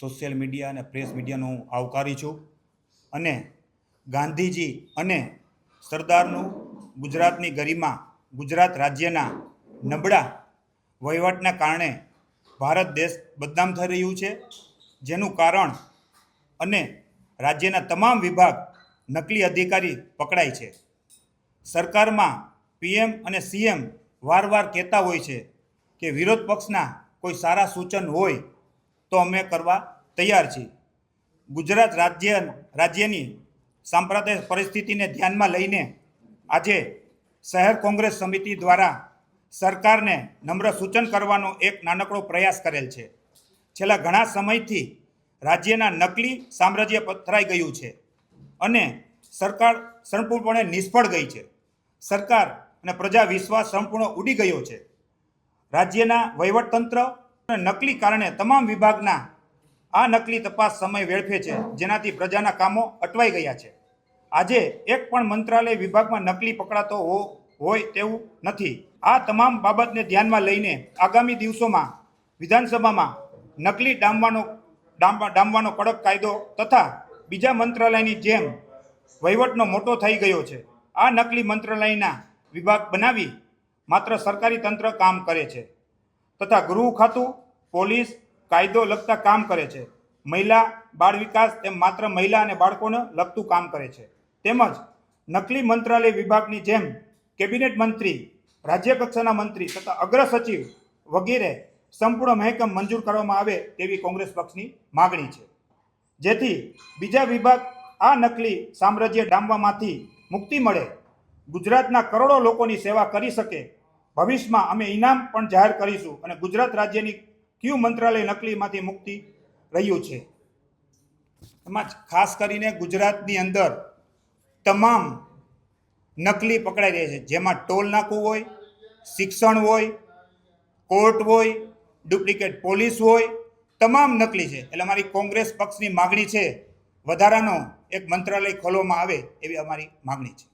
Social media અને press મીડિયાનો આવકારી છું. અને ગાંધીજી અને સરદારનું ગુજરાતની ગરિમા ગુજરાત રાજ્યના નબળા વહીવટના કારણે ભારત દેશ બદનામ થઈ રહ્યું છે. જેનું કારણ અને રાજ્યના તમામ વિભાગ નકલી અધિકારી પકડાય છે. સરકારમાં પીએમ અને સીએમ વારવાર કહેતા હોય છે કે વિરોધ પક્ષના કોઈ સારા સૂચન હોય તો અમે કરવા તૈયાર છીએ. ગુજરાત રાજ્ય રાજ્યની સાંપ્રદાયિક પરિસ્થિતિને ધ્યાનમાં લઈને આજે શહેર કોંગ્રેસ સમિતિ દ્વારા સરકારને નમ્ર સૂચન કરવાનો એક નાનકડો પ્રયાસ કરેલ છે. છેલ્લા ઘણા સમયથી રાજ્યના નકલી સામ્રાજ્ય પથરાઈ ગયું છે અને સરકાર સંપૂર્ણપણે નિષ્ફળ ગઈ છે. સરકાર અને પ્રજા વિશ્વાસ સંપૂર્ણ ઉડી ગયો છે. રાજ્યના વહીવટતંત્ર નકલી કારણે તમામ વિભાગના આ નકલી તપાસ સમય વેડફે છે, જેનાથી પ્રજાના કામો અટવાઈ ગયા છે. આજે એક પણ મંત્રાલય વિભાગમાં નકલી પકડાતો હો, હોય તેવું નથી. આ તમામ બાબતને ધ્યાનમાં લઈને આગામી દિવસોમાં વિધાનસભામાં નકલી ડામવાનો ડામવા ડામવાનો કડક કાયદો તથા બીજા મંત્રાલયની જેમ વહીવટનો મોટો થઈ ગયો છે. આ નકલી મંત્રાલયના વિભાગ બનાવી માત્ર સરકારી તંત્ર કામ કરે છે તથા ગૃહ ખાતું પોલીસ કાયદો લગતા કામ કરે છે. મહિલા બાળ વિકાસ તેમ માત્ર મહિલા અને બાળકોને લગતું કામ કરે છે. તેમજ નકલી મંત્રાલય વિભાગની જેમ કેબિનેટ મંત્રી, રાજ્ય કક્ષાના મંત્રી તથા અગ્ર સચિવ વગેરે સંપૂર્ણ મહેકમ મંજૂર કરવામાં આવે તેવી કોંગ્રેસ પક્ષની માગણી છે. જેથી બીજા વિભાગ આ નકલી સામ્રાજ્ય ડામવામાંથી મુક્તિ મળે. ગુજરાતના કરોડો લોકોની સેવા કરી શકે. ભવિષ્યમાં અમે ઇનામ પણ જાહેર કરીશું અને ગુજરાત રાજ્યની કયું મંત્રાલય નકલીમાંથી મુક્તિ રહ્યું છે? એમાં ખાસ કરીને ગુજરાતની અંદર તમામ નકલી પકડાઈ રહી છે. જેમાં ટોલ નાકું હોય, શિક્ષણ હોય, કોર્ટ હોય, ડુપ્લિકેટ પોલીસ હોય, તમામ નકલી છે. એટલે અમારી કોંગ્રેસ પક્ષની માગણી છે, વધારાનો એક મંત્રાલય ખોલવામાં આવે એવી અમારી માગણી છે.